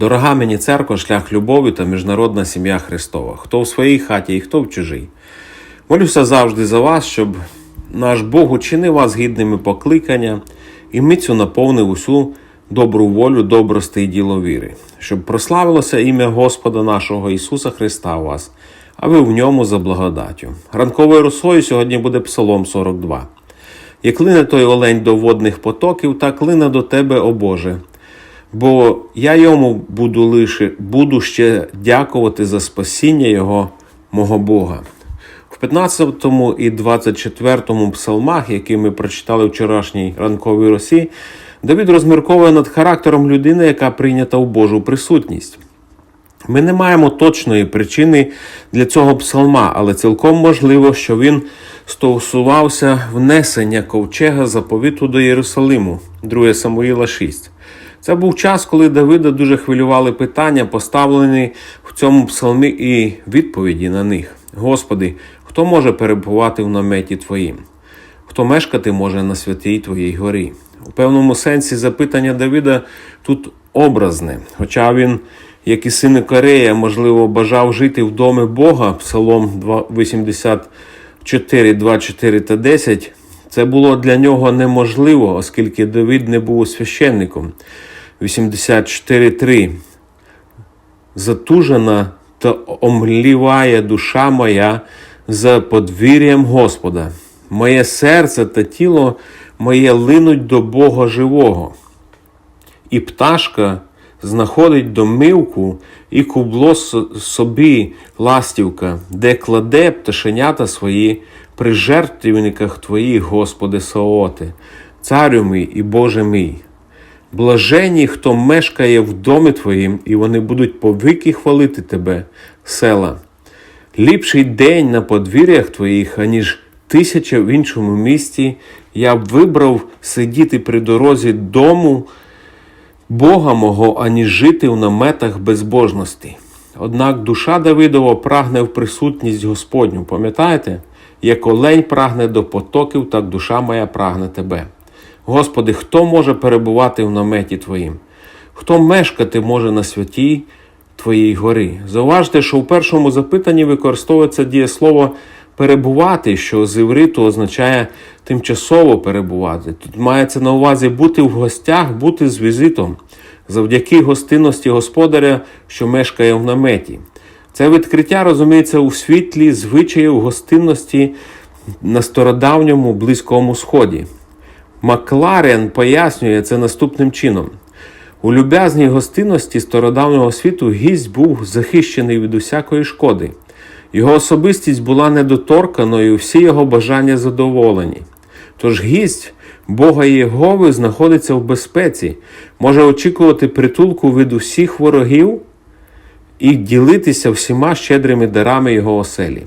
Дорога мені церква, шлях любові та міжнародна сім'я Христова, хто в своїй хаті і хто в чужій. Молюся завжди за вас, щоб наш Бог учинив вас гідними покликання і мицю наповнив усю добру волю, добрости і діло віри, щоб прославилося ім'я Господа нашого Ісуса Христа у вас, а ви в ньому за благодаттю. Ранковою росою сьогодні буде Псалом 42. Як лине той олень до водних потоків, так лине до тебе, о Боже. Бо я йому буду лише буду ще дякувати за спасіння Його, мого Бога. В 15 і 24 псалмах, які ми прочитали вчорашній ранковій росі, Давид розмірковує над характером людини, яка прийнята в Божу присутність. Ми не маємо точної причини для цього псалма, але цілком можливо, що він стосувався внесення ковчега заповіту до Єрусалиму, 2 Самуїла 6. Це був час, коли Давида дуже хвилювали питання, поставлені в цьому псалмі, і відповіді на них. Господи, хто може перебувати в наметі Твоїм? Хто мешкати може на святій Твоїй горі? У певному сенсі запитання Давида тут образне, хоча він, як і син Корея, можливо, бажав жити в домі Бога, Псалом 84, 24 та 10, це було для нього неможливо, оскільки Давид не був священником. 84.3. Затужена та омліває душа моя за подвір'ям Господа. Моє серце та тіло моє линуть до Бога живого. І пташка знаходить домивку і кубло собі ластівка, де кладе пташенята свої при жертвівниках твоїх, Господи Саоти, царю мій і Боже мій. Блажені, хто мешкає в домі Твоїм, і вони будуть повіки хвалити Тебе, села. Ліпший день на подвір'ях Твоїх, аніж тисяча в іншому місті, я б вибрав сидіти при дорозі дому Бога мого, аніж жити в наметах безбожності. Однак душа Давидова прагне в присутність Господню. Пам'ятаєте, як олень прагне до потоків, так душа моя прагне тебе. Господи, хто може перебувати в наметі Твоїм? Хто мешкати може на святій Твоїй горі? Зауважте, що в першому запитанні використовується дієслово перебувати, що з івриту означає тимчасово перебувати. Тут мається на увазі бути в гостях, бути з візитом, завдяки гостинності господаря, що мешкає в наметі. Це відкриття розуміється у світлі звичаїв гостинності на стародавньому Близькому Сході. Макларен пояснює це наступним чином. У люб'язній гостинності стародавнього світу гість був захищений від усякої шкоди. Його особистість була недоторканою, всі його бажання задоволені. Тож гість Бога Єгови знаходиться в безпеці, може очікувати притулку від усіх ворогів і ділитися всіма щедрими дарами його оселі.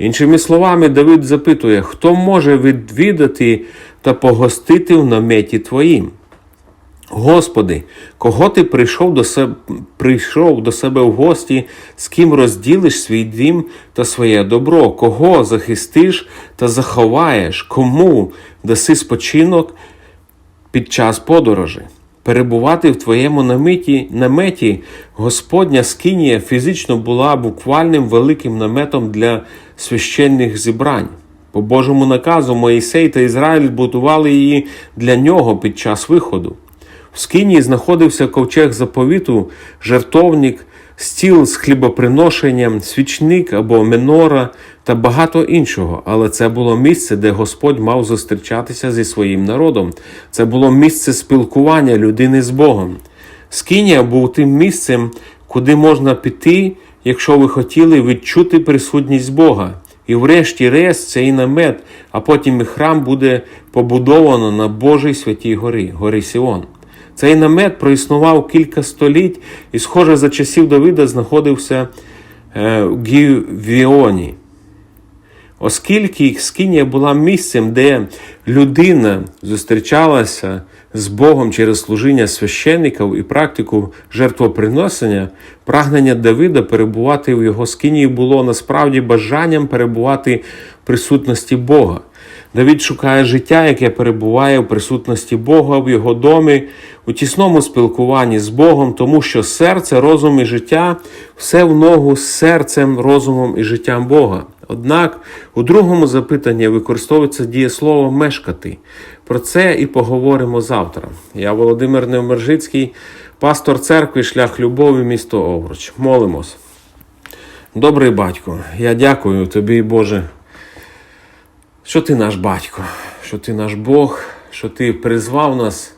Іншими словами, Давид запитує, хто може відвідати та погостити в наметі Твоїм? Господи, кого ти прийшов до себе прийшов до себе в гості, з ким розділиш свій дім та своє добро, кого захистиш та заховаєш, кому даси спочинок під час подорожі? Перебувати в твоєму наметі, наметі Господня скинія фізично була буквальним великим наметом для священних зібрань. По Божому наказу Моїсей та Ізраїль будували її для нього під час виходу. В скині знаходився ковчег заповіту, жертовник, стіл з хлібоприношенням, свічник або менора та багато іншого. Але це було місце, де Господь мав зустрічатися зі своїм народом. Це було місце спілкування людини з Богом. Скинія був тим місцем, куди можна піти, якщо ви хотіли відчути присутність Бога. І врешті-решт цей намет, а потім і храм буде побудовано на Божій святій горі, горі Сіон. Цей намет проіснував кілька століть і, схоже, за часів Давида знаходився е, в Гівіоні. Оскільки Скинія була місцем, де людина зустрічалася з Богом через служіння священників і практику жертвоприносення, прагнення Давида перебувати в його скинії було насправді бажанням перебувати в присутності Бога. Давид шукає життя, яке перебуває в присутності Бога в його домі, у тісному спілкуванні з Богом, тому що серце, розум і життя все в ногу з серцем, розумом і життям Бога. Однак у другому запитанні використовується дієслово мешкати. Про це і поговоримо завтра. Я Володимир Невмержицький, пастор церкви, шлях любові, місто Овруч. Молимось. Добрий батько, я дякую тобі, Боже, що ти наш батько, що ти наш Бог, що ти призвав нас,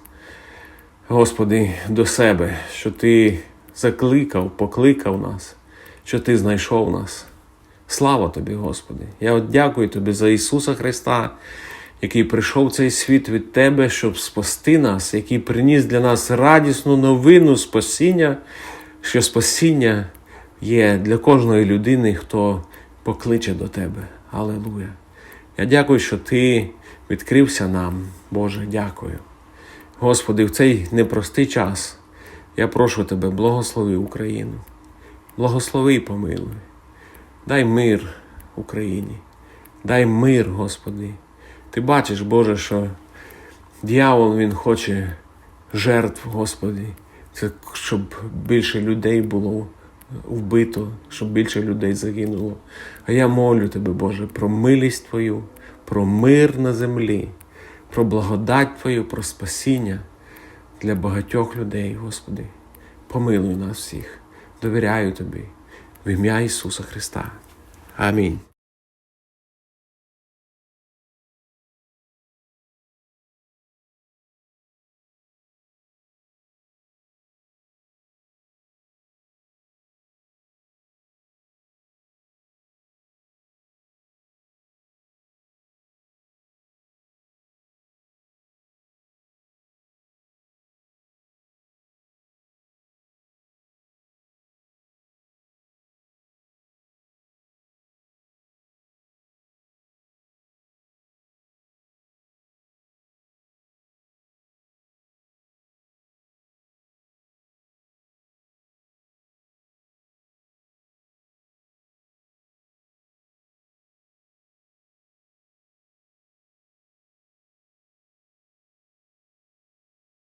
Господи, до себе, що ти закликав, покликав нас, що ти знайшов нас. Слава тобі, Господи! Я от дякую тобі за Ісуса Христа, який прийшов цей світ від Тебе, щоб спасти нас, який приніс для нас радісну новину спасіння, що спасіння є для кожної людини, хто покличе до Тебе. Аллилуйя! Я дякую, що Ти відкрився нам, Боже, дякую. Господи, в цей непростий час я прошу Тебе, благослови Україну, благослови і помилуй. Дай мир Україні, дай мир, Господи. Ти бачиш, Боже, що дьявол він хоче жертв, Господи, щоб більше людей було вбито, щоб більше людей загинуло. А я молю Тебе, Боже, про милість Твою, про мир на землі, про благодать Твою, про спасіння для багатьох людей, Господи. Помилуй нас всіх. Довіряю Тобі в ім'я Ісуса Христа. Амінь.